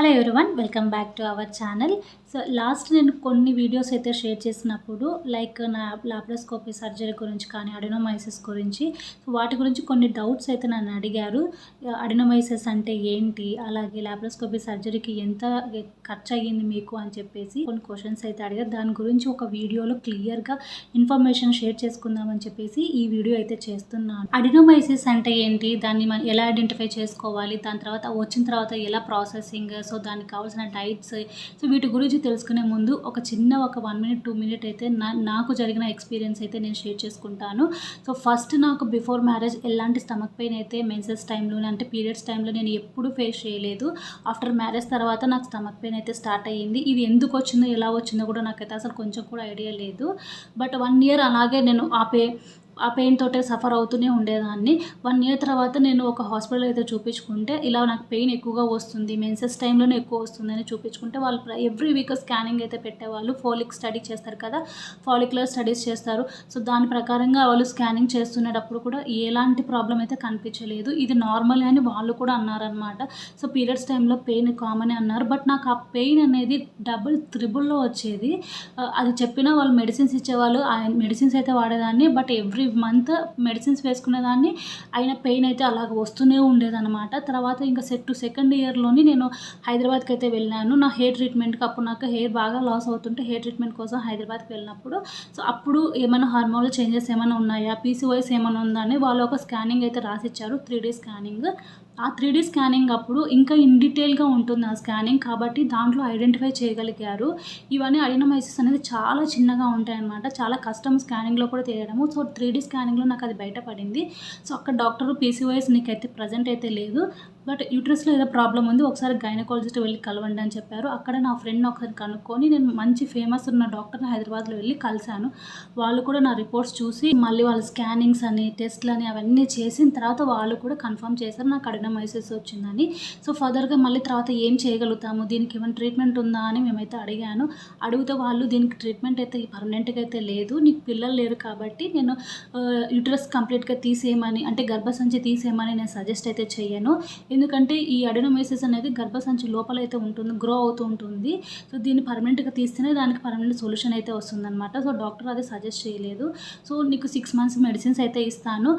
Hello everyone welcome back to our channel so last నేను కొన్ని videos అయితే share చేసినప్పుడు లైక్ నా లాప్రోస్కోపీ సర్జరీ గురించి కానీ అడినోమైసిస్ గురించి సో వాటి గురించి కొన్ని డౌట్స్ అయితే నన్ను అడిగారు. Uh, అడినోమైసిస్ అంటే ఏంటి? అలాగే లాప్రోస్కోపీ సర్జరీకి ఎంత ఖర్చు అయ్యింది మీకు అని చెప్పేసి కొన్ని క్వశ్చన్స్ అయితే అడిగారు. దాని గురించి ఒక వీడియోలో క్లియర్గా ఇన్ఫర్మేషన్ షేర్ చేసుకుందామని చెప్పేసి ఈ వీడియో అయితే చేస్తున్నాను. అడినోమైసిస్ అంటే ఏంటి? దాన్ని మనం ఎలా ఐడెంటిఫై చేసుకోవాలి? దాని తర్వాత వచ్చిన తర్వాత ఎలా ప్రాసెసింగ్ సో దానికి కావాల్సిన డైట్స్ సో వీటి గురించి తెలుసుకునే ముందు ఒక చిన్న ఒక వన్ మినిట్ టూ మినిట్ అయితే నా నాకు జరిగిన ఎక్స్పీరియన్స్ అయితే నేను షేర్ చేసుకుంటాను. సో ఫస్ట్ నాకు బిఫోర్ మ్యారేజ్ ఎలాంటి స్టమక్ పెయిన్ అయితే మెన్సెస్ టైంలోనే అంటే పీరియడ్స్ టైంలో నేను ఎప్పుడు ఫేస్ చేయలేదు. ఆఫ్టర్ మ్యారేజ్ తర్వాత నాకు స్టమక్ పెయిన్ అయితే స్టార్ట్ అయ్యింది. ఇది ఎందుకు వచ్చిందో ఎలా వచ్చిందో కూడా నాకైతే అసలు కొంచెం కూడా ఐడియా లేదు. బట్ వన్ ఇయర్ అలాగే నేను ఆ పే ఆ పెయిన్ తోటే సఫర్ అవుతూనే ఉండేదాన్ని. వన్ ఇయర్ తర్వాత నేను ఒక హాస్పిటల్ అయితే చూపించుకుంటే ఇలా నాకు పెయిన్ ఎక్కువగా వస్తుంది మెన్సెస్ టైంలోనే ఎక్కువ వస్తుందని చూపించుకుంటే వాళ్ళు ఎవ్రీ వీక్ స్కానింగ్ అయితే పెట్టేవాళ్ళు. ఫోలిక్ స్టడీ చేస్తారు కదా ఫాలిక్యులర్ స్టడీస్ చేస్తారు. సో దాని ప్రకారంగా వాళ్ళు స్కానింగ్ చేస్తున్నప్పుడు కూడా ఎలాంటి ప్రాబ్లం అయితే కనిపించలేదు. ఇది నార్మల్ అని వాళ్ళు కూడా అన్నారనమాట సో పీరియడ్స్ టైంలో పెయిన్ కామన్ అన్నారు. బట్ నాకు ఆ పెయిన్ అనేది డబుల్ త్రిబుల్లో వచ్చేది. Uh, అది చెప్పినా వాళ్ళు మెడిసిన్స్ ఇచ్చేవాళ్ళు. ఆ మెడిసిన్స్ అయితే వాడేదాన్ని. బట్ ఎవ్రీ మంత్ మెడిసిన్స్ వేసుకునేదాన్ని. అయిన పెయిన్ అయితే అలాగ వస్తూనే ఉండేదన్నమాట. తర్వాత ఇంకా సెట్ టు సెకండ్ ఇయర్లోని నేను హైదరాబాద్కి అయితే వెళ్ళాను. నా హెయిర్ ట్రీట్మెంట్కి అప్పుడు నాకు హెయిర్ బాగా లాస్ అవుతుంటే హెయిర్ ట్రీట్మెంట్ కోసం హైదరాబాద్కి వెళ్ళినప్పుడు. సో అప్పుడు ఏమైనా హార్మోనల్ చేంజెస్ ఏమైనా ఉన్నాయా? పీసీవైస్ ఏమైనా ఉందా అని వాళ్ళు ఒక స్కానింగ్ అయితే రాసిచ్చారు. త్రీ డీ స్కానింగ్ ఆ త్రీ డీ స్కానింగ్ అప్పుడు ఇంకా ఇన్ డీటెయిల్గా ఉంటుంది ఆ స్కానింగ్ కాబట్టి దాంట్లో ఐడెంటిఫై చేయగలిగారు. ఇవన్నీ అడినమైసిస్ అనేది చాలా చిన్నగా ఉంటాయన్నమాట. చాలా కష్టం స్కానింగ్లో కూడా తెలియడము సో త్రీ డీ స్కానింగ్లో నాకు అది బయటపడింది. సో అక్కడ డాక్టర్ పీసీఓఎస్ నీకైతే ప్రజెంట్ అయితే లేదు. బట్ యూట్రస్లో ఏదో ప్రాబ్లం ఉంది ఒకసారి గైనకాలజిస్ట్ వెళ్ళి కలవండి అని చెప్పారు. అక్కడ నా ఫ్రెండ్ ఒకసారి కనుక్కొని నేను మంచి ఫేమస్ ఉన్న డాక్టర్ని హైదరాబాద్లో వెళ్ళి కలిశాను. వాళ్ళు కూడా నా రిపోర్ట్స్ చూసి మళ్ళీ వాళ్ళ స్కానింగ్స్ అని టెస్ట్లు అని అవన్నీ చేసిన తర్వాత వాళ్ళు కూడా కన్ఫర్మ్ చేశారు నాకు అడినమైసిస్ వచ్చిందని. సో ఫర్దర్గా మళ్ళీ తర్వాత ఏం చేయగలుగుతాము? దీనికి ఏమైనా ట్రీట్మెంట్ ఉందా అని మేమైతే అడిగాను. అడిగితే వాళ్ళు దీనికి ట్రీట్మెంట్ అయితే పర్మనెంట్గా అయితే లేదు. నీకు పిల్లలు లేరు కాబట్టి నేను యూట్రస్ కంప్లీట్గా తీసేయమని అంటే గర్భసంచి తీసేయమని నేను సజెస్ట్ అయితే చేయను ఎందుకంటే ఈ అడినోమైసిస్ అనేది గర్భసంచి లోపల అయితే ఉంటుంది గ్రో అవుతూ ఉంటుంది. సో దీన్ని పర్మనెంట్గా తీస్తేనే దానికి పర్మనెంట్ సొల్యూషన్ అయితే వస్తుందన్నమాట. సో డాక్టర్ అది సజెస్ట్ చేయలేదు. సో నీకు సిక్స్ మంత్స్ మెడిసిన్స్ అయితే ఇస్తాను.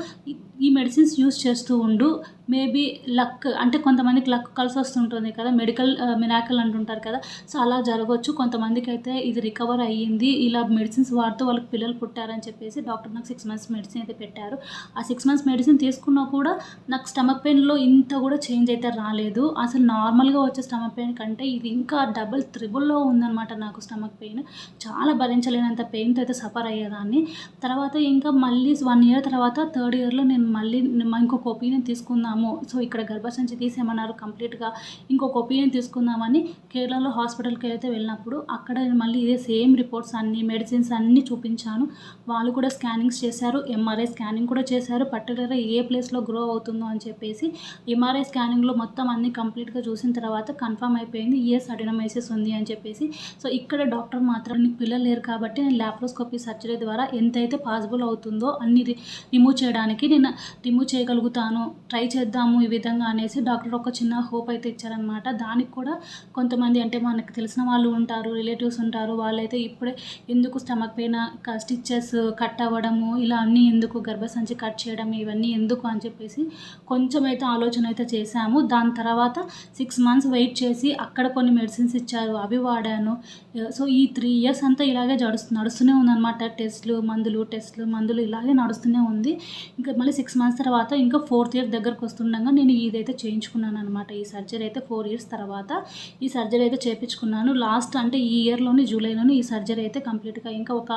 ఈ మెడిసిన్స్ యూస్ చేస్తూ ఉండు. మేబీ లక్ అంటే కొంతమందికి లక్ కలిసి వస్తుంటుంది కదా మెడికల్ మిరాకల్ అంటుంటారు కదా సో అలా జరగవచ్చు. కొంతమందికి అయితే ఇది రికవర్ అయ్యింది ఇలా మెడిసిన్స్ వాడుతూ వాళ్ళకి పిల్లలు పుట్టారని చెప్పేసి డాక్టర్ నాకు సిక్స్ మంత్స్ మెడిసిన్ అయితే పెట్టారు. ఆ సిక్స్ మంత్స్ మెడిసిన్ తీసుకున్నా కూడా నాకు స్టమక్ పెయిన్లో ఇంత కూడా చేంజ్ అయితే రాలేదు. అసలు నార్మల్గా వచ్చే స్టమక్ పెయిన్ కంటే ఇది ఇంకా డబుల్ త్రిబుల్లో ఉందన్నమాట నాకు స్టమక్ పెయిన్ చాలా భరించలేనంత పెయిన్తో అయితే సఫర్ అయ్యేదాన్ని. తర్వాత ఇంకా మళ్ళీ వన్ ఇయర్ తర్వాత థర్డ్ ఇయర్లో నేను మళ్ళీ ఇంకొక ఒపీనియన్ తీసుకుందాము సో ఇక్కడ గర్భసంచి తీసేయమన్నారు. కంప్లీట్గా ఇంకొక ఒపీనియన్ తీసుకుందామని కేరళలో హాస్పిటల్కి అయితే వెళ్ళినప్పుడు అక్కడ మళ్ళీ ఇదే సేమ్ రిపోర్ట్స్ అన్నీ మెడిసిన్స్ అన్నీ చూపించాను. వాళ్ళు కూడా స్కానింగ్స్ చేశారు. ఎంఆర్ఐ స్కానింగ్ కూడా చేశారు. పర్టికులర్గా ఏ ప్లేస్లో గ్రో అవుతుందో అని చెప్పేసి ఎంఆర్ఐ స్కానింగ్లో మొత్తం అన్ని కంప్లీట్గా చూసిన తర్వాత కన్ఫర్మ్ అయిపోయింది. ఈఎస్ అడినమైసిస్ ఉంది అని చెప్పేసి. సో ఇక్కడ డాక్టర్ మాత్రం నీకు పిల్లలు లేరు కాబట్టి నేను ల్యాప్రోస్కోపీ సర్జరీ ద్వారా ఎంతైతే పాసిబుల్ అవుతుందో అన్ని రిమూవ్ చేయడానికి నేను రిమూవ్ చేయగలుగుతాను. ట్రై చేద్దాము ఈ విధంగా అనేసి డాక్టర్ ఒక చిన్న హోప్ అయితే ఇచ్చారనమాట దానికి కూడా కొంతమంది అంటే మనకు తెలిసిన వాళ్ళు ఉంటారు రిలేటివ్స్ ఉంటారు వాళ్ళైతే ఇప్పుడే ఎందుకు స్టమక్ పెయిన్ స్టిచ్చెస్ కట్ అవ్వడము ఇలా అన్నీ ఎందుకు గర్భసంచి కట్ చేయడం ఇవన్నీ ఎందుకు అని చెప్పేసి కొంచెం అయితే ఆలోచన అయితే చేశాము. దాని తర్వాత సిక్స్ మంత్స్ వెయిట్ చేసి అక్కడ కొన్ని మెడిసిన్స్ ఇచ్చారు అవి వాడాను. సో ఈ త్రీ ఇయర్స్ అంతా ఇలాగే జడుస్తు నడుస్తూనే ఉందన్నమాట. టెస్ట్లు మందులు టెస్ట్లు మందులు ఇలాగే నడుస్తూనే ఉంది. ఇంకా మళ్ళీ సిక్స్ మంత్స్ తర్వాత ఇంకా ఫోర్త్ ఇయర్ దగ్గరకు వస్తుండగా నేను ఇదైతే చేయించుకున్నాను అనమాట ఈ సర్జరీ అయితే ఫోర్ ఇయర్స్ తర్వాత ఈ సర్జరీ అయితే చేయించుకున్నాను లాస్ట్ అంటే ఈ ఇయర్లోనే జూలైలోని ఈ సర్జరీ అయితే కంప్లీట్గా ఇంకా ఒక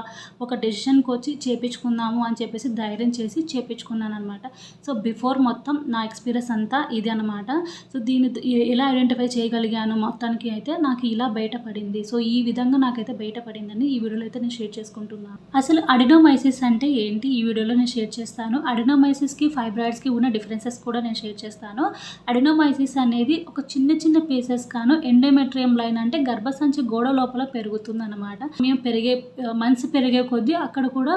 ఒక డెసిషన్కి వచ్చి చేయించుకుందాము అని చెప్పేసి ధైర్యం చేసి చేయించుకున్నాను అనమాట సో బిఫోర్ మొత్తం నా ఎక్స్పీరియన్స్ అంతా ఇది అనమాట సో దీని ఎలా ఐడెంటిఫై చేయగలిగాను మొత్తానికి అయితే నాకు ఇలా బయటపడింది. సో ఈ విధంగా నాకైతే బయటపడిందని ఈ వీడియోలో అయితే నేను షేర్ చేసుకుంటున్నాను. అసలు అడినోమైసిస్ అంటే ఏంటి? ఈ వీడియోలో నేను షేర్ చేస్తాను. అడినోమైసిస్కి ఫైబ్రాయిడ్స్కి ఉన్న డిఫరెన్సెస్ కూడా నేను షేర్ చేస్తాను. అడినోమైసిస్ అనేది ఒక చిన్న చిన్న పీసెస్ కాను ఎండోమెట్రియం లైన్ అంటే గర్భసంచి గోడ లోపల పెరుగుతుంది అనమాట మేము పెరిగే మంత్స్ పెరిగే కొద్దీ అక్కడ కూడా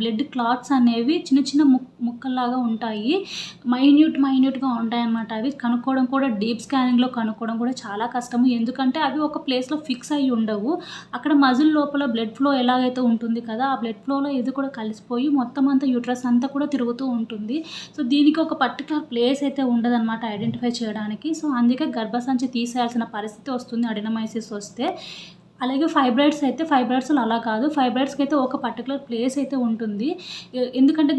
బ్లడ్ క్లాత్స్ అనేవి చిన్న చిన్న ముక్కల్లాగా ఉంటాయి. మైన్యూట్ మైన్యూట్గా ఉంటాయి అన్నమాట అవి. కనుక్కోవడం కూడా డీప్ స్కానింగ్లో కనుక్కోవడం కూడా చాలా కష్టము. ఎందుకంటే అవి ఒక ప్లేస్లో ఫిక్స్ అయ్యి ఉండవు. అక్కడ మజిల్ లోపల బ్లడ్ ఫ్లో ఎలాగైతే ఉంటుంది కదా ఆ బ్లడ్ ఫ్లోలో ఇది కూడా కలిసిపోయి మొత్తం అంతా యూట్రస్ అంతా కూడా తిరుగుతూ ఉంటుంది. సో దీనికి ఒక పర్టికులర్ ప్లేస్ అయితే ఉండదన్నమాట ఐడెంటిఫై చేయడానికి. సో అందుకే గర్భసంచి తీసేయాల్సిన పరిస్థితి వస్తుంది అడినమైసిస్ వస్తే. అలాగే ఫైబ్రాయిడ్స్ అయితే ఫైబ్రాయిడ్స్ అలా కాదు. ఫైబ్రాయిడ్స్కి అయితే ఒక పర్టికులర్ ప్లేస్ అయితే ఉంటుంది. ఎందుకంటే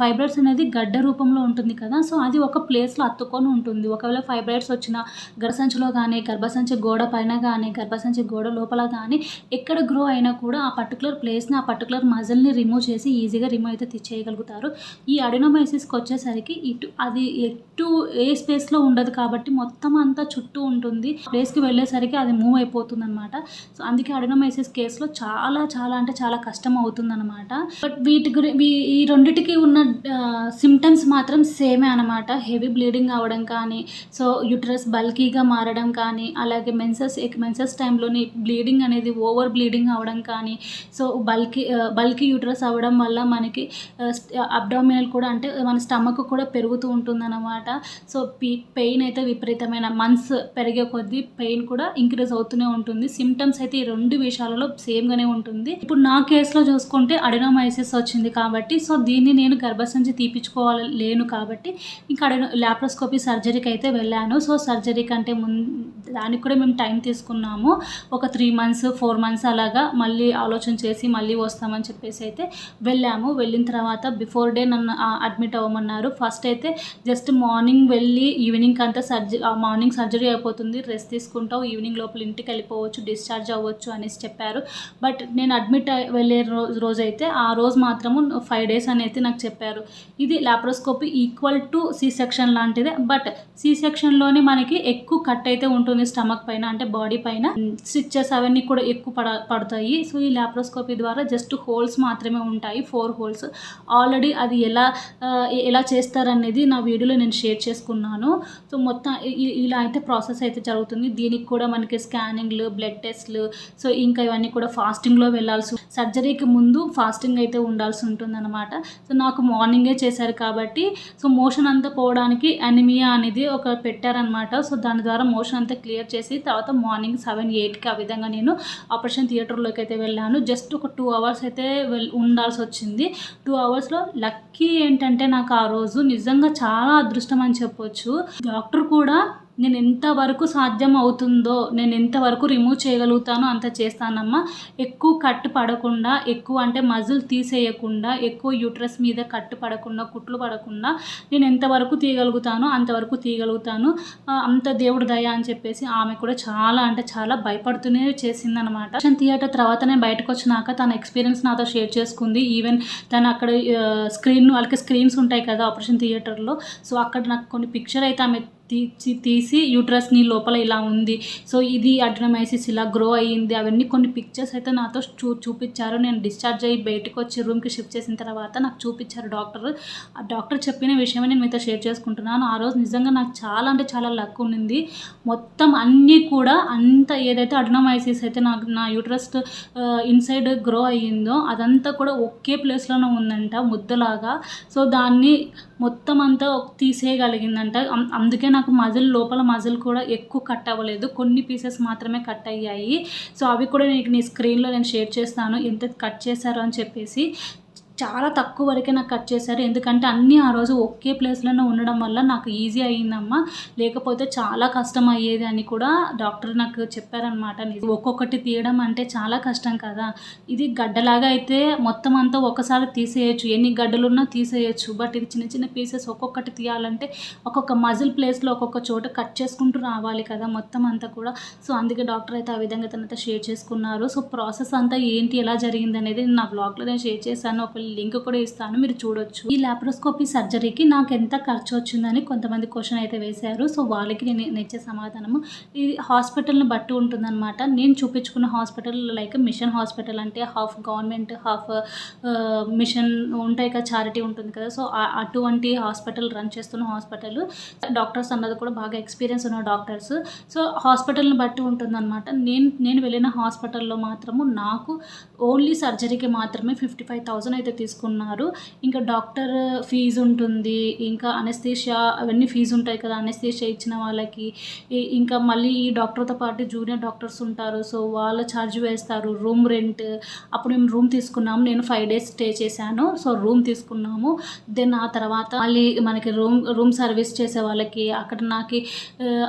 ఫైబ్రాయిడ్స్ అనేది గడ్డ రూపంలో ఉంటుంది కదా సో అది ఒక ప్లేస్లో అత్తుకొని ఉంటుంది. ఒకవేళ ఫైబ్రాయిడ్స్ వచ్చిన గర్భసంచిలో కానీ గర్భసంచి గోడ పైన కానీ గర్భసంచి గోడ లోపల కానీ ఎక్కడ గ్రో అయినా కూడా ఆ పర్టికులర్ ప్లేస్ని ఆ పర్టికులర్ మజిల్ని రిమూవ్ చేసి ఈజీగా రిమూవ్ అయితే తెచ్చేయగలుగుతారు చేయగలుగుతారు ఈ అడినోమైసిస్కి వచ్చేసరికి ఇటు అది ఎటు ఏ స్పేస్లో ఉండదు కాబట్టి మొత్తం అంతా చుట్టూ ఉంటుంది. ప్లేస్కి వెళ్ళేసరికి అది మూవ్ అయిపోతుంది అనమాట సో అందుకే అడినోమైసిస్ కేసులో చాలా చాలా అంటే చాలా కష్టం అవుతుందన్నమాట. బట్ వీటి గురి ఈ రెండిటికి ఉన్న సిమ్టమ్స్ మాత్రం సేమే అనమాట హెవీ బ్లీడింగ్ అవ్వడం కానీ సో యూట్రస్ బల్కీగా మారడం కానీ అలాగే మెన్సెస్ మెన్సెస్ టైంలోని బ్లీడింగ్ అనేది ఓవర్ బ్లీడింగ్ అవ్వడం కానీ సో బల్కీ బల్కీ యూట్రస్ అవ్వడం వల్ల మనకి అబ్డామినల్ కూడా అంటే మన స్టమక్ కూడా పెరుగుతూ ఉంటుందన్నమాట. సో పీ పెయిన్ అయితే విపరీతమైన మంత్స్ పెరిగే కొద్దీ పెయిన్ కూడా ఇంక్రీజ్ అవుతూనే ఉంటుంది. సిమ్టమ్స్ అయితే ఈ రెండు విషయాలలో సేమ్గానే ఉంటుంది. ఇప్పుడు నా కేసులో చూసుకుంటే అడినోమైసిస్ వచ్చింది కాబట్టి సో దీన్ని నేను గర్భసంచి తీపించుకోవాలి లేను కాబట్టి ఇంకా అడినో ల్యాప్రోస్కోపీ సర్జరీకి అయితే వెళ్ళాను. సో సర్జరీ కంటే ముందు దానికి కూడా మేము టైం తీసుకున్నాము. ఒక త్రీ మంత్స్ ఫోర్ మంత్స్ అలాగా మళ్ళీ ఆలోచన చేసి మళ్ళీ వస్తామని చెప్పేసి అయితే వెళ్ళాము. వెళ్ళిన తర్వాత బిఫోర్ డే నన్ను అడ్మిట్ అవ్వమన్నారు. ఫస్ట్ అయితే జస్ట్ మార్నింగ్ వెళ్ళి ఈవినింగ్ అంతా సర్జరీ మార్నింగ్ సర్జరీ అయిపోతుంది. రెస్ట్ తీసుకుంటావు ఈవినింగ్ లోపల ఇంటికి వెళ్ళిపోవచ్చు డిశ్చార్జ్ అవ్వచ్చు అనేసి చెప్పారు. బట్ నేను అడ్మిట్ అయ్యి వెళ్ళే రోజు రోజైతే ఆ రోజు మాత్రము ఫైవ్ డేస్ అని అయితే నాకు చెప్పారు. ఇది laparoscopy equal to C section లాంటిదే. బట్ సి సెక్షన్లోనే మనకి ఎక్కువ కట్ అయితే ఉంటుంది స్టమక్ పైన అంటే బాడీ పైన. స్టిచ్చెస్ అవన్నీ కూడా ఎక్కువ పడ పడతాయి. సో ఈ లాప్రోస్కోపీ ద్వారా జస్ట్ హోల్స్ మాత్రమే ఉంటాయి. Four holes. ఆల్రెడీ అది ఎలా ఎలా చేస్తారనేది నా వీడియోలో నేను షేర్ చేసుకున్నాను. సో మొత్తం ఇలా అయితే ప్రాసెస్ అయితే జరుగుతుంది. దీనికి కూడా మనకి స్కానింగ్లు బ్లడ్ టెస్ట్ టెస్ట్లు. సో ఇంకా ఇవన్నీ కూడా ఫాస్టింగ్లో వెళ్ళాల్సి సర్జరీకి ముందు ఫాస్టింగ్ అయితే ఉండాల్సి ఉంటుంది అనమాట సో నాకు మార్నింగే చేశారు కాబట్టి సో మోషన్ అంతా పోవడానికి అనిమియా అనేది ఒక పెట్టారనమాట సో దాని ద్వారా మోషన్ అంతా క్లియర్ చేసి తర్వాత మార్నింగ్ సెవెన్ ఎయిట్కి ఆ విధంగా నేను ఆపరేషన్ థియేటర్లోకి అయితే వెళ్ళాను. జస్ట్ ఒక టూ అవర్స్ అయితే వెల్ ఉండాల్సి వచ్చింది. టూ అవర్స్లో లక్కీ ఏంటంటే నాకు ఆ రోజు నిజంగా చాలా అదృష్టం అని చెప్పొచ్చు. డాక్టర్ కూడా నేను ఎంతవరకు సాధ్యం అవుతుందో నేను ఎంతవరకు రిమూవ్ చేయగలుగుతానో అంత చేస్తానమ్మా. ఎక్కువ కట్టు పడకుండా ఎక్కువ అంటే మజిల్ తీసేయకుండా ఎక్కువ యూట్రస్ మీద కట్టు పడకుండా కుట్లు పడకుండా నేను ఎంతవరకు తీయగలుగుతానో అంతవరకు తీయగలుగుతాను. అంత దేవుడు దయ అని చెప్పేసి ఆమె కూడా చాలా అంటే చాలా భయపడుతూనే చేసిందనమాట. ఆపరేషన్ థియేటర్ తర్వాత నేను బయటకు వచ్చినాక తన ఎక్స్పీరియన్స్ నాతో షేర్ చేసుకుంది. ఈవెన్ తను అక్కడ స్క్రీన్ వాళ్ళకి స్క్రీన్స్ ఉంటాయి కదా ఆపరేషన్ థియేటర్లో సో అక్కడ నాకు కొన్ని పిక్చర్ అయితే ఆమె తీసి తీసి యూట్రస్ని లోపల ఇలా ఉంది. సో ఇది అడ్రమైసిస్ ఇలా గ్రో అయ్యింది. అవన్నీ కొన్ని పిక్చర్స్ అయితే నాతో చూ చూపించారు. నేను డిశ్చార్జ్ అయ్యి బయటకు వచ్చి రూమ్కి షిఫ్ట్ చేసిన తర్వాత నాకు చూపించారు డాక్టర్ ఆ డాక్టర్ చెప్పిన విషయమే నేను మీతో షేర్ చేసుకుంటున్నాను. ఆ రోజు నిజంగా నాకు చాలా అంటే చాలా లక్ ఉండింది మొత్తం అన్నీ కూడా అంత ఏదైతే అడ్నమైసిస్ అయితే నాకు నా యూట్రస్ ఇన్సైడ్ గ్రో అయ్యిందో అదంతా కూడా ఒకే ప్లేస్లోనే ఉందంట ముద్దలాగా. సో దాన్ని మొత్తం అంతా తీసేయగలిగిందంట. అందుకే నాకు మజిల్ లోపల మజిల్ కూడా ఎక్కువ కట్ అవ్వలేదు. కొన్ని పీసెస్ మాత్రమే కట్ అయ్యాయి. సో అవి కూడా నీకు నీ స్క్రీన్లో నేను షేర్ చేస్తాను. ఎంత కట్ చేశారు అని చెప్పేసి చాలా తక్కువ వరకే నాకు కట్ చేశారు. ఎందుకంటే అన్నీ ఆ రోజు ఒకే ప్లేస్లోనే ఉండడం వల్ల నాకు ఈజీ అయ్యిందమ్మా లేకపోతే చాలా కష్టం అయ్యేది అని కూడా డాక్టర్ నాకు చెప్పారనమాట ఒక్కొక్కటి తీయడం అంటే చాలా కష్టం కదా. ఇది గడ్డలాగా అయితే మొత్తం అంతా ఒకసారి తీసేయచ్చు. ఎన్ని గడ్డలున్నా తీసేయచ్చు. బట్ ఇది చిన్న చిన్న పీసెస్ ఒక్కొక్కటి తీయాలంటే ఒక్కొక్క మజిల్ ప్లేస్లో ఒక్కొక్క చోట కట్ చేసుకుంటూ రావాలి కదా మొత్తం అంతా కూడా. సో అందుకే డాక్టర్ అయితే ఆ విధంగా తనతో షేర్ చేసుకున్నారు. సో ప్రాసెస్ అంతా ఏంటి ఎలా జరిగింది అనేది నా బ్లాగ్లో నేను షేర్ చేశాను. ఒకవేళ లింక్ కూడా ఇస్తాను మీరు చూడొచ్చు. ఈ లాప్రోస్కోపీ సర్జరీకి నాకు ఎంత ఖర్చు వచ్చిందని కొంతమంది క్వశ్చన్ అయితే వేశారు. సో వాళ్ళకి నేను ఇచ్చే సమాధానము ఇది హాస్పిటల్ని బట్టి ఉంటుందన్నమాట. నేను చూపించుకున్న హాస్పిటల్ లైక్ మిషన్ హాస్పిటల్ అంటే హాఫ్ గవర్నమెంట్ హాఫ్ మిషన్ ఉంటాయి కదా చారిటీ ఉంటుంది కదా. సో అటువంటి హాస్పిటల్ రన్ చేస్తున్న హాస్పిటల్ డాక్టర్స్ అన్నది కూడా బాగా ఎక్స్పీరియన్స్ ఉన్న డాక్టర్స్ సో హాస్పిటల్ని బట్టి ఉంటుందన్నమాట. నేను నేను వెళ్ళిన హాస్పిటల్లో మాత్రము నాకు ఓన్లీ సర్జరీకి మాత్రమే ఫిఫ్టీ ఫైవ్ థౌజండ్ అయితే తీసుకున్నారు. ఇంకా డాక్టర్ ఫీజు ఉంటుంది ఇంకా అనెస్థీషియా అవన్నీ ఫీజు ఉంటాయి కదా అనెస్థీషియా ఇచ్చిన వాళ్ళకి. ఇంకా మళ్ళీ ఈ డాక్టర్తో పాటు జూనియర్ డాక్టర్స్ ఉంటారు. సో వాళ్ళ ఛార్జ్ వేస్తారు రూమ్ రెంట్ అప్పుడు మేము రూమ్ తీసుకున్నాము. నేను ఫైవ్ డేస్ స్టే చేశాను. సో రూమ్ తీసుకున్నాము. దెన్ ఆ తర్వాత మళ్ళీ మనకి రూమ్ రూమ్ సర్వీస్ చేసే వాళ్ళకి అక్కడ నాకు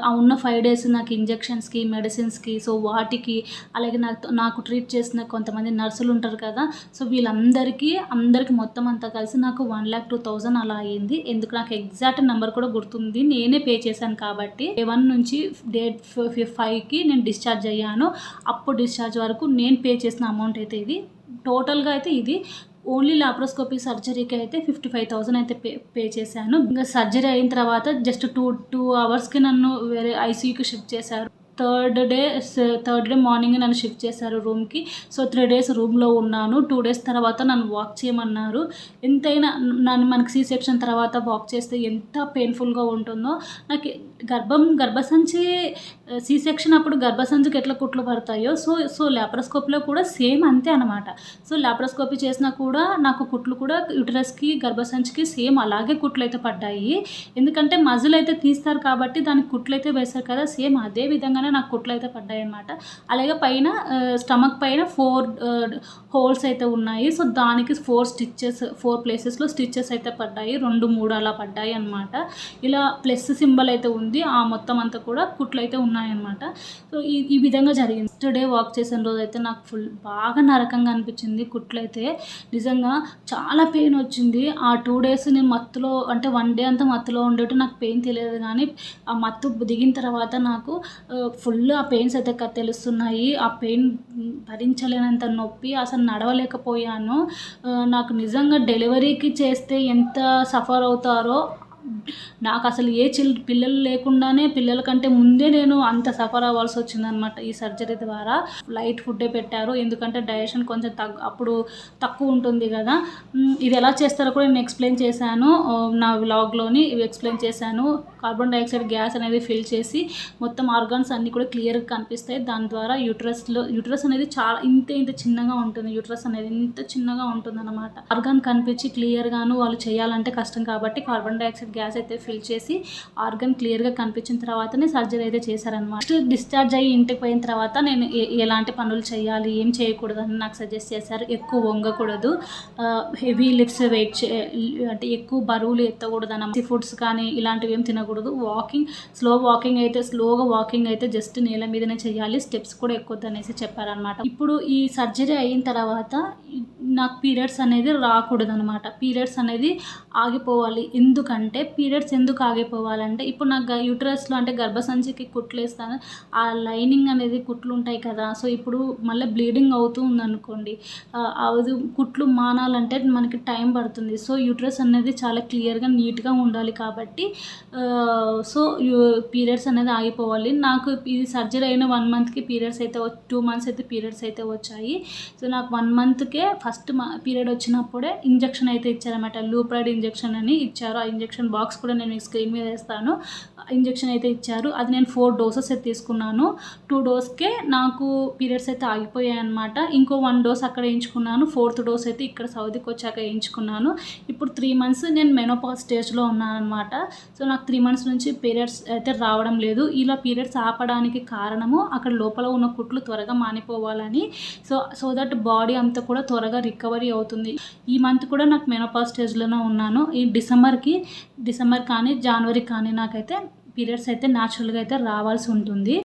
ఆ ఉన్న ఫైవ్ డేస్ నాకు ఇంజెక్షన్స్కి మెడిసిన్స్కి సో వాటికి అలాగే నాకు నాకు ట్రీట్ చేసిన కొంతమంది నర్సులు ఉంటారు కదా. సో వీళ్ళందరికీ అందరికి మొత్తం అంతా కలిసి నాకు వన్ ల్యాక్ టూ థౌజండ్ అలా అయ్యింది. ఎందుకు నాకు ఎగ్జాక్ట్ నెంబర్ కూడా గుర్తుంది. నేనే పే చేశాను కాబట్టి డే వన్ నుంచి డేట్ ఫైవ్కి నేను డిశ్చార్జ్ అయ్యాను. అప్పుడు డిశ్చార్జ్ వరకు నేను పే చేసిన అమౌంట్ అయితే ఇది. టోటల్గా అయితే ఇది ఓన్లీ లాప్రోస్కోపీ సర్జరీకి అయితే ఫిఫ్టీ ఫైవ్ థౌసండ్ అయితే పే పే చేశాను. ఇంకా సర్జరీ అయిన తర్వాత జస్ట్ టూ టూ అవర్స్కి నన్ను వేరే ఐసీయూకి షిఫ్ట్ చేశారు. Third day third day morning నన్ను షిఫ్ట్ చేశారు రూమ్కి. సో త్రీ డేస్ రూమ్లో ఉన్నాను. టూ డేస్ తర్వాత నన్ను వాక్ చేయమన్నారు. ఎంతైనా నన్ను మనకి సీ సెక్షన్ తర్వాత వాక్ చేస్తే ఎంత పెయిన్ఫుల్గా ఉంటుందో నాకు గర్భం గర్భసంచి సీ సెక్షన్ అప్పుడు గర్భసంచికి ఎట్లా కుట్లు పడతాయో సో సో లాప్రోస్కోపీలో కూడా సేమ్ అంతే అనమాట సో ల్యాప్రోస్కోపీ చేసినా కూడా నాకు కుట్లు కూడా యూటరస్కి గర్భసంచికి సేమ్ అలాగే కుట్లు అయితే పడ్డాయి. ఎందుకంటే మజిల్ అయితే తీస్తారు కాబట్టి దానికి కుట్లు అయితే వేస్తారు కదా సేమ్ అదే విధంగా విధంగానే నాకు కుట్లు అయితే పడ్డాయి అనమాట అలాగే పైన స్టమక్ పైన ఫోర్ హోల్స్ అయితే ఉన్నాయి. సో దానికి ఫోర్ స్టిచ్చెస్ ఫోర్ ప్లేసెస్లో స్టిచ్చెస్ అయితే పడ్డాయి. రెండు మూడు అలా పడ్డాయి అనమాట ఇలా ప్లస్ సింబల్ అయితే ఉంది. ఆ మొత్తం అంతా కూడా కుట్లు అయితే ఉన్నాయన్నమాట. సో ఈ ఈ విధంగా జరిగింది. టుడే డే వాక్ చేసిన రోజు అయితే నాకు ఫుల్ బాగా నరకంగా అనిపించింది కుట్లు అయితే. నిజంగా చాలా పెయిన్ వచ్చింది. ఆ టూ డేస్ నేను మత్తులో అంటే వన్ డే అంతా మత్తులో ఉండేట్టు నాకు పెయిన్ తెలియదు కానీ ఆ మత్తు దిగిన తర్వాత నాకు ఫుల్ ఆ పెయిన్స్ అయితే తెలుస్తున్నాయి. ఆ పెయిన్ భరించలేనంత నొప్పి అసలు నడవలేకపోయాను. నాకు నిజంగా డెలివరీకి చేస్తే ఎంత సఫర్ అవుతారో నాకు అసలు ఏ చిల్ పిల్లలు లేకుండానే పిల్లల కంటే ముందే నేను అంత సఫర్ అవ్వాల్సి వచ్చిందనమాట ఈ సర్జరీ ద్వారా. లైట్ ఫుడ్డే పెట్టారు. ఎందుకంటే డైజెషన్ కొంచెం తగ్గు అప్పుడు తక్కువ ఉంటుంది కదా. ఇది ఎలా చేస్తారో కూడా నేను ఎక్స్ప్లెయిన్ చేశాను. నా వ్లాగ్లోని ఇవి ఎక్స్ప్లెయిన్ చేశాను. కార్బన్ డైఆక్సైడ్ గ్యాస్ అనేది ఫిల్ చేసి మొత్తం ఆర్గాన్స్ అన్నీ కూడా క్లియర్గా కనిపిస్తాయి. దాని ద్వారా యూట్రస్లో యూట్రస్ అనేది చాలా ఇంత ఇంత చిన్నగా ఉంటుంది. యూట్రస్ అనేది ఇంత చిన్నగా ఉంటుంది అనమాట ఆర్గాన్ కనిపించి క్లియర్గాను వాళ్ళు చేయాలంటే కష్టం కాబట్టి కార్బన్ డైఆక్సైడ్ గ్యాస్ అయితే ఫిల్ చేసి ఆర్గన్ క్లియర్గా కనిపించిన తర్వాతనే సర్జరీ అయితే చేశారనమాట నెక్స్ట్ డిశ్చార్జ్ అయ్యి ఇంటికి పోయిన తర్వాత నేను ఏ- ఎలాంటి పనులు చేయాలి ఏం చేయకూడదు అని నాకు సజెస్ట్ చేశారు. ఎక్కువ వంగకూడదు. హెవీ లిఫ్ట్స్ వెయిట్ చే అంటే ఎక్కువ బరువులు ఎత్తకూడదు అన్న ఫుడ్స్ కానీ ఇలాంటివి ఏం తినకూడదు. వాకింగ్ స్లో వాకింగ్ అయితే స్లోగా వాకింగ్ అయితే జస్ట్ నేల మీదనే చేయాలి. స్టెప్స్ కూడా ఎక్కువ అనేసి చెప్పారనమాట ఇప్పుడు ఈ సర్జరీ అయిన తర్వాత నాకు పీరియడ్స్ అనేది రాకూడదు అనమాట పీరియడ్స్ అనేది ఆగిపోవాలి. ఎందుకంటే పీరియడ్స్ ఎందుకు ఆగిపోవాలంటే ఇప్పుడు నాకు యూటరస్లో అంటే గర్భసంచికి కుట్లు వేస్తాను ఆ లైనింగ్ అనేది కుట్లు ఉంటాయి కదా సో ఇప్పుడు మళ్ళీ బ్లీడింగ్ అవుతూ ఉందనుకోండి అది కుట్లు మానాలంటే మనకి టైం పడుతుంది. సో యూట్రస్ అనేది చాలా క్లియర్గా నీట్గా ఉండాలి కాబట్టి సో పీరియడ్స్ అనేది ఆగిపోవాలి. నాకు ఇది సర్జరీ అయిన వన్ మంత్కి పీరియడ్స్ అయితే టూ మంత్స్ అయితే పీరియడ్స్ అయితే వచ్చాయి. సో నాకు వన్ మంత్కే ఫస్ట్ పీరియడ్ వచ్చినప్పుడే ఇంజక్షన్ అయితే ఇచ్చారనమాట లూప్రైడ్ ఇంజెక్షన్ అని ఇచ్చారు. ఆ ఇంజక్షన్ బాక్స్ కూడా నేను స్క్రీన్ మీద వేస్తాను. ఇంజెక్షన్ అయితే ఇచ్చారు. అది నేను ఫోర్ డోసెస్ అయితే తీసుకున్నాను. టూ డోస్కే నాకు పీరియడ్స్ అయితే ఆగిపోయాయి అనమాట ఇంకో వన్ డోస్ అక్కడ వేయించుకున్నాను. ఫోర్త్ డోస్ అయితే ఇక్కడ సౌదీకి వచ్చాక వేయించుకున్నాను. ఇప్పుడు త్రీ మంత్స్ నేను మెనోపాజ్ స్టేజ్లో ఉన్నాను అనమాట సో నాకు త్రీ మంత్స్ నుంచి పీరియడ్స్ అయితే రావడం లేదు. ఇలా పీరియడ్స్ ఆపడానికి కారణము అక్కడ లోపల ఉన్న కుట్లు త్వరగా మానిపోవాలని. సో సో దట్ బాడీ అంతా కూడా త్వరగా రికవరీ అవుతుంది. ఈ మంత్ కూడా నాకు మెనోపాజ్ స్టేజ్లోనే ఉన్నాను. ఈ డిసెంబర్కి డిసెంబర్ కానీ జనవరి కానీ నాకైతే పీరియడ్స్ అయితే న్యాచురల్గా అయితే రావాల్సి ఉంటుంది.